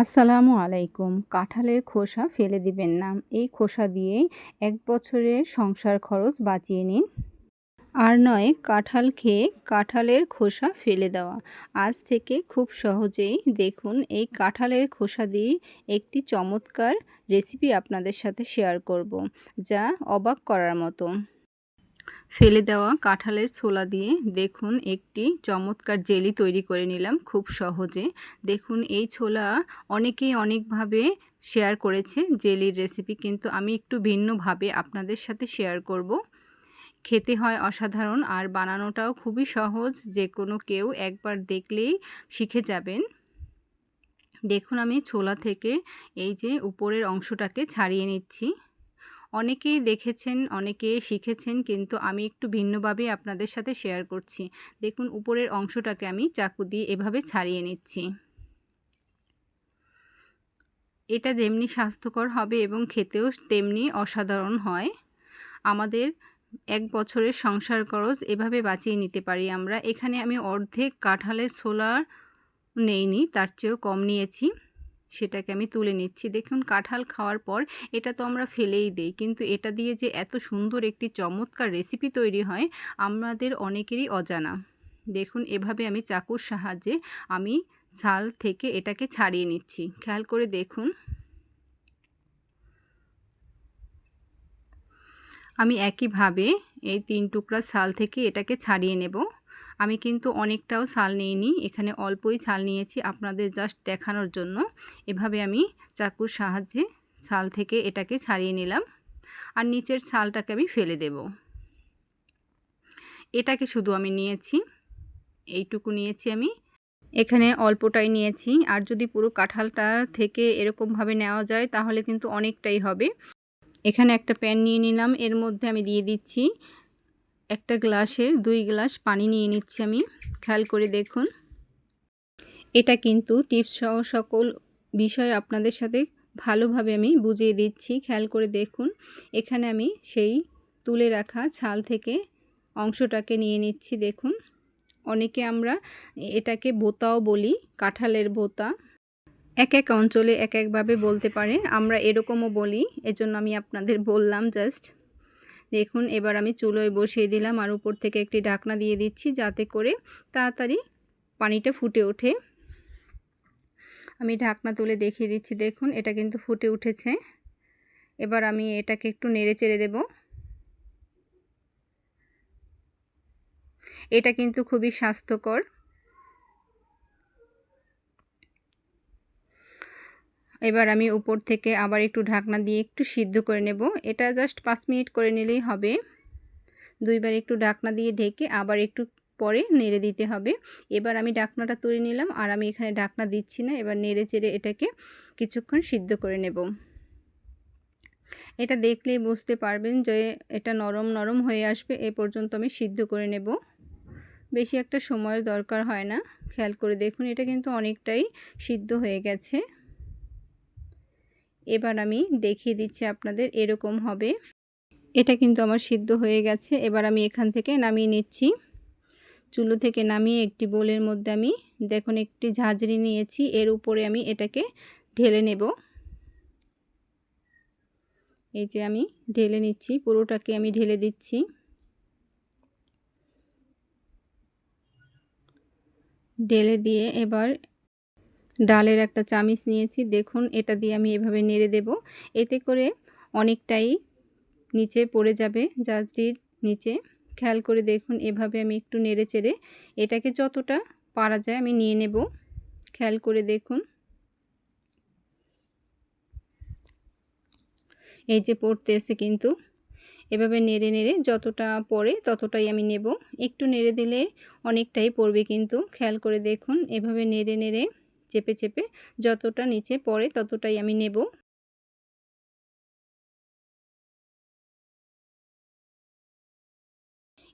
আসসালামু আলাইকুম। কাঁঠালের খোসা ফেলে দিবেন না। এই খোসা দিয়েই এক বছরের সংসার খরচ বাঁচিয়ে নিন। আর নয়, কাঁঠাল খেয়ে কাঁঠালের খোসা ফেলে দেওয়া। আজ থেকে খুব সহজেই দেখুন এই কাঁঠালের খোসা দিয়ে একটি চমৎকার রেসিপি আপনাদের সাথে শেয়ার করব, যা অবাক করার মতো। ফেলে দেওয়া কাঁঠালের ছোলা দিয়ে দেখুন একটি চমৎকার জেলি তৈরি করে নিলাম খুব সহজে। দেখুন এই ছোলা অনেকেই অনেকভাবে শেয়ার করেছে জেলির রেসিপি কিন্তু আমি একটু ভিন্নভাবে আপনাদের সাথে শেয়ার করব। খেতে হয় অসাধারণ আর বানানোটাও খুবই সহজ, যে কোনো কেউ একবার দেখলেই শিখে যাবেন। দেখুন আমি ছোলা থেকে এই যে উপরের অংশটাকে ছাড়িয়ে নিচ্ছি। অনেকেই দেখেছেন অনেকে শিখেছেন, কিন্তু আমি একটু ভিন্নভাবে আপনাদের সাথে শেয়ার করছি। দেখুন, উপরের অংশটাকে আমি চাকু দিয়ে এভাবে ছাড়িয়ে নিচ্ছি। এটা যেমনি স্বাস্থ্যকর হবে এবং খেতেও তেমনি অসাধারণ হয়। আমাদের এক বছরের সংসার খরচ এভাবে বাঁচিয়ে নিতে পারি আমরা। এখানে আমি অর্ধেক কাঁঠালের সোলার নেইনি, তার চেয়েও কম নিয়েছি। সেটাকে আমি তুলে নিচ্ছি। দেখুন, কাঁঠাল খাওয়ার পর এটা তো আমরা ফেলেই দেই। কিন্তু এটা দিয়ে যে এত সুন্দর একটি চমৎকার রেসিপি তৈরি হয়, আমাদের অনেকেরই অজানা। দেখুন, এভাবে আমি চাকুর সাহায্যে আমি ছাল থেকে এটাকে ছাড়িয়ে নিচ্ছি। খেয়াল করে দেখুন। আমি একইভাবে এই তিন টুকরা ছাল থেকে এটাকে ছাড়িয়ে নেব। আমি কিন্তু অনেকটাও ছাল নিইনি, এখানে অল্পই ছাল নিয়েছি আপনাদের জাস্ট দেখানোর জন্য। এভাবে আমি চাকুর সাহায্যে ছাল থেকে এটাকে ছাড়িয়ে নিলাম আর নিচের ছালটাকে আমি ফেলে দেব। এটাকে শুধু আমি নিয়েছি, এইটুকু নিয়েছি আমি। এখানে অল্পটাই নিয়েছি আর যদি পুরো কাঁঠালটা থেকে এরকমভাবে নেওয়া যায় তাহলে কিন্তু অনেকটাই হবে। এখানে একটা প্যান নিয়ে নিলাম, এর মধ্যে আমি দিয়ে দিচ্ছি একটা গ্লাসের দুই গ্লাস পানি নিয়ে নিচ্ছি আমি। খেয়াল করে দেখুন। এটা কিন্তু টিপস সহ সকল বিষয় আপনাদের সাথে ভালোভাবে আমি বুঝিয়ে দিচ্ছি। খেয়াল করে দেখুন। এখানে আমি সেই তুলে রাখা ছাল থেকে অংশটাকে নিয়ে নিচ্ছি, দেখুন। অনেকে আমরা এটাকে বোতাও বলি, কাঁঠালের বোতা। এক এক অঞ্চলে এক একভাবে বলতে পারে। আমরা এরকমও বলি, এজন্য আমি আপনাদের বললাম জাস্ট। দেখুন, এবার আমি চুলোয় বসিয়ে দিলাম আর উপর থেকে একটি ঢাকনা দিয়ে দিচ্ছি যাতে করে তাড়াতাড়ি পানিটা ফুটে ওঠে। আমি ঢাকনা তুলে দেখিয়ে দিচ্ছি, দেখুন, এটা কিন্তু ফুটে উঠেছে। এবার আমি এটাকে একটু নেড়ে চেড়ে দেব। এটা কিন্তু খুবই স্বাস্থ্যকর। এবার আমি উপর থেকে আবার একটু ঢাকনা দিয়ে একটু সিদ্ধ করে নেব। এটা জাস্ট পাঁচ মিনিট করে নিলেই হবে। দুইবার একটু ঢাকনা দিয়ে ঢেকে আবার একটু পরে নেড়ে দিতে হবে। এবার আমি ঢাকনাটা তুলে নিলাম আর আমি এখানে ঢাকনা দিচ্ছি না। এবার নেড়ে চেড়ে এটাকে কিছুক্ষণ সিদ্ধ করে নেব। এটা দেখলেই বুঝতে পারবেন যে এটা নরম নরম হয়ে আসবে। এ পর্যন্ত আমি সিদ্ধ করে নেব। বেশি একটা সময়ের দরকার হয় না। খেয়াল করে দেখুন, এটা কিন্তু অনেকটাই সিদ্ধ হয়ে গেছে। এবার আমি দেখিয়ে দিচ্ছি আপনাদের এরকম হবে। এটা কিন্তু আমার সিদ্ধ হয়ে গেছে। এবার আমি এখান থেকে নামিয়ে নিচ্ছি। চুলো থেকে নামিয়ে একটি বোলের মধ্যে আমি দেখুন একটি ঝাঁঝরি নিয়েছি। এর উপরে আমি এটাকে ঢেলে নেব। এই যে আমি ঢেলে নিচ্ছি, পুরোটাকে আমি ঢেলে দিচ্ছি। ঢেলে দিয়ে এবার ডালের একটা চামিচ নিয়েছি। দেখুন, এটা দিয়ে আমি এভাবে নেড়ে দেব। এতে করে অনেকটাই নিচে পড়ে যাবে জাজরির নিচে। খেয়াল করে দেখুন, এভাবে আমি একটু নেড়ে চেড়ে এটাকে যতটা পারা যায় আমি নিয়ে নেব। খেয়াল করে দেখুন। এই যে পড়তে এসে কিন্তু এভাবে নেড়ে নেড়ে যতটা পড়ে ততটাই আমি নেব। একটু নেড়ে দিলে অনেকটাই পড়বে কিন্তু। খেয়াল করে দেখুন, এভাবে নেড়ে নেড়ে চেপে চেপে যতটা নিচে পড়ে ততটাই আমি নেব।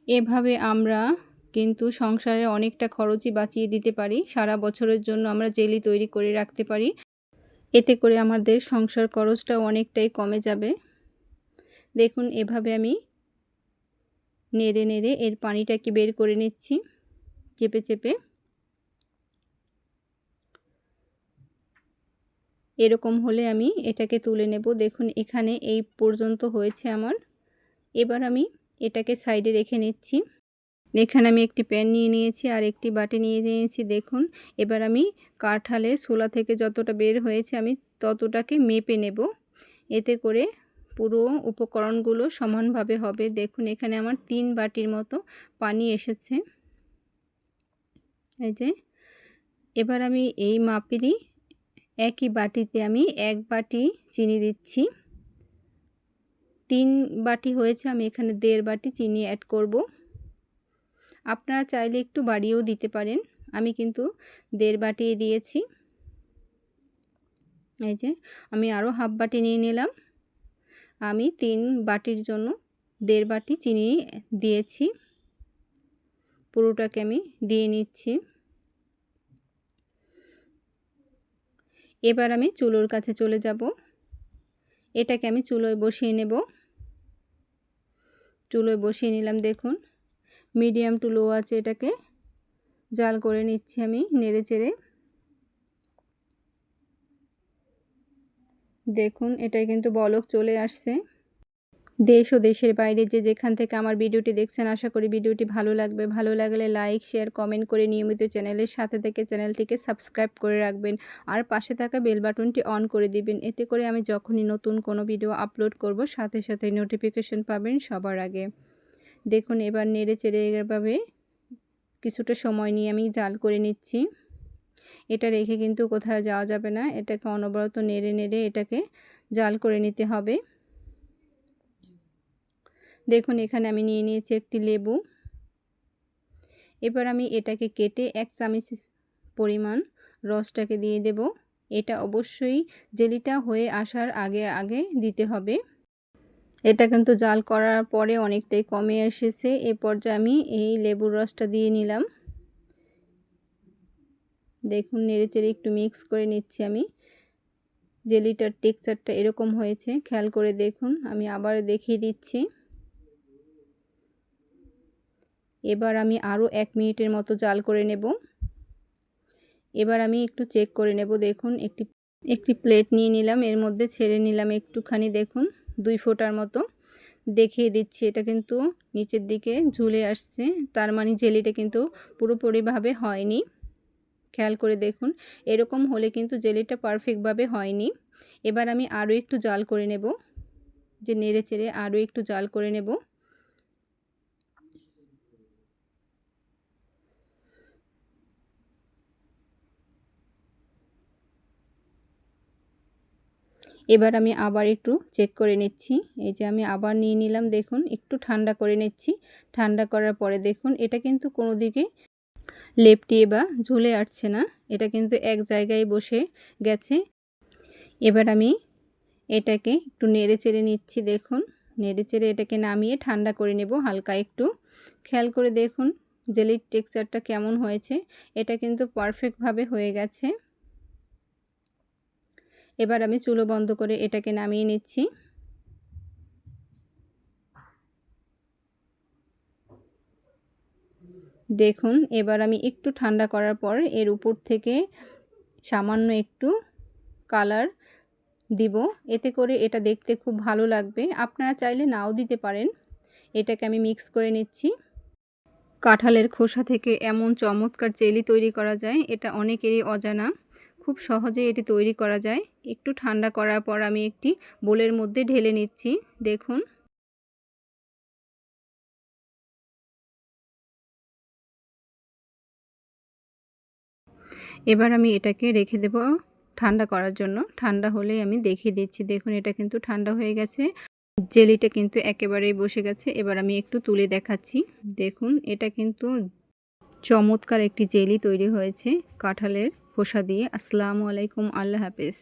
এভাবে আমরা কিন্তু সংসারে অনেকটা খরচই বাঁচিয়ে দিতে পারি। সারা বছরের জন্য আমরা জেলি তৈরি করে রাখতে পারি। এতে করে আমাদের সংসার খরচটাও অনেকটাই কমে যাবে। দেখুন, এভাবে আমি নেড়ে নেড়ে এর পানিটাকে বের করে নিচ্ছি। চেপে চেপে এরকম হলে আমি এটাকে তুলে নেব। দেখুন, এখানে এই পর্যন্ত হয়েছে আমার। এবার আমি এটাকে সাইডে রেখে নিচ্ছি। এখানে আমি একটি প্যান নিয়ে নিয়েছি আর একটি বাটি নিয়ে নিয়েছি। দেখুন, এবার আমি কাঁঠালে ছোলা থেকে যতটা বের হয়েছে আমি ততটাকে মেপে নেব। এতে করে পুরো উপকরণগুলো সমানভাবে হবে। দেখুন, এখানে আমার তিন বাটির মতো পানি এসেছে। এই যে, এবার আমি এই মাপেরই একই বাটিতে আমি এক বাটি চিনি দিচ্ছি। তিন বাটি হয়েছে, আমি এখানে দেড় বাটি চিনি অ্যাড করব। আপনারা চাইলে একটু বাড়িয়েও দিতে পারেন, আমি কিন্তু দেড় বাটি দিয়েছি। এই যে, আমি আরও হাফ বাটি নিয়ে নিলাম। আমি তিন বাটির জন্য দেড় বাটি চিনি দিয়েছি। পুরোটাকে আমি দিয়ে নিচ্ছি। এবার আমি চুলোর কাছে চলে যাব। এটাকে আমি চুলোয় বসিয়ে নেব। চুলোয় বসিয়ে নিলাম, দেখুন। মিডিয়াম টু লো আছে এটাকে। জাল করে নিচ্ছি আমি নেড়ে চেড়ে। দেখুন, এটাই কিন্তু বলক চলে আসছে। দেশ ও দেশের বাইরে যে যেখান থেকে আমার ভিডিওটি দেখছেন, আশা করি ভিডিওটি ভালো লাগবে। ভালো লাগলে লাইক শেয়ার কমেন্ট করে নিয়মিত চ্যানেলের সাথে থেকে চ্যানেলটিকে সাবস্ক্রাইব করে রাখবেন আর পাশে থাকা বেল বাটনটি অন করে দিবেন। এতে করে আমি যখনই নতুন কোনো ভিডিও আপলোড করব, সাথে সাথে নোটিফিকেশন পাবেন সবার আগে। দেখুন, এবার নেড়ে চেড়ে এভাবে কিছুটা সময় নিয়ে আমি জাল করে নিচ্ছি। এটা রেখে কিন্তু কোথাও যাওয়া যাবে না। এটাকে অনবরত নেড়ে নেড়ে এটাকে জাল করে নিতে হবে। দেখুন, এখানে আমি নিয়ে নিয়েছি একটি লেবু। এবার আমি এটাকে কেটে এক চামচ পরিমাণ রসটাকে দিয়ে দেব। এটা অবশ্যই জেলিটা হয়ে আসার আগে আগে দিতে হবে। এটা কিন্তু জাল করার পরে অনেকটাই কমে এসেছে। এ পর্যায়ে আমি এই লেবুর রসটা দিয়ে নিলাম। দেখুন নেড়ে চেড়ে একটু মিক্স করে নিচ্ছি আমি। জেলিটার টেক্সচারটা এরকম হয়েছে। খেয়াল করে দেখুন, আমি আবার দেখিয়ে দিচ্ছি। এবার আমি আরও এক মিনিটের মতো জাল করে নেব। এবার আমি একটু চেক করে নেব, দেখুন, একটি একটি প্লেট নিয়ে নিলাম, এর মধ্যে ছেড়ে নিলাম একটুখানি, দেখুন, দুই ফোটার মতো। দেখিয়ে দিচ্ছি, এটা কিন্তু নিচের দিকে ঝুলে আসছে, তার মানে জেলিটা কিন্তু পুরোপুরিভাবে হয়নি। খেয়াল করে দেখুন, এরকম হলে কিন্তু জেলিটা পারফেক্টভাবে হয়নি। এবার আমি আরও একটু জাল করে নেব, যে নেড়ে চেড়ে আরও একটু জাল করে নেব। এবার আমি আবার একটু চেক করে নিচ্ছি। এই যে আমি আবার নিয়ে নিলাম, দেখুন, একটু ঠান্ডা করে নিচ্ছি। ঠান্ডা করার পরে দেখুন, এটা কিন্তু কোনো দিকে লেপটিয়ে বা ঝুলে আসছে না। এটা কিন্তু এক জায়গায় বসে গেছে। এবার আমি এটাকে একটু নেড়ে চেড়ে নিচ্ছি, দেখুন। নেড়ে চেড়ে এটাকে নামিয়ে ঠান্ডা করে নেব হালকা একটু। খেয়াল করে দেখুন, জেলির টেক্সচারটা কেমন হয়েছে। এটা কিন্তু পারফেক্টভাবে হয়ে গেছে। এবার আমি চুলো বন্ধ করে এটাকে নামিয়ে নিচ্ছি। দেখুন, এবার আমি একটু ঠান্ডা করার পর এর উপর থেকে সামান্য একটু কালার দিব। এতে করে এটা দেখতে খুব ভালো লাগবে। আপনারা চাইলে নাও দিতে পারেন। এটাকে আমি মিক্স করে নিচ্ছি। কাঁঠালের খোসা থেকে এমন চমৎকার চেলি তৈরি করা যায়, এটা অনেকেরই অজানা। খুব সহজে এটি তৈরি করা যায়। একটু ঠান্ডা করার পর আমি একটি বোলের মধ্যে ঢেলে নিচ্ছি। দেখুন। এবার আমি এটাকে রেখে দেব ঠান্ডা করার জন্য। ঠান্ডা হলেই আমি দেখিয়ে দিচ্ছি। দেখুন, এটা কিন্তু ঠান্ডা হয়ে গেছে। জেলিটা কিন্তু একেবারেই বসে গেছে। এবার আমি একটু তুলে দেখাচ্ছি। দেখুন, এটা কিন্তু চমৎকার একটি জেলি তৈরি হয়েছে কাঁঠালের। খোসা দিয়ে আসসালামু আলাইকুম আল্লাহ হাফেজ।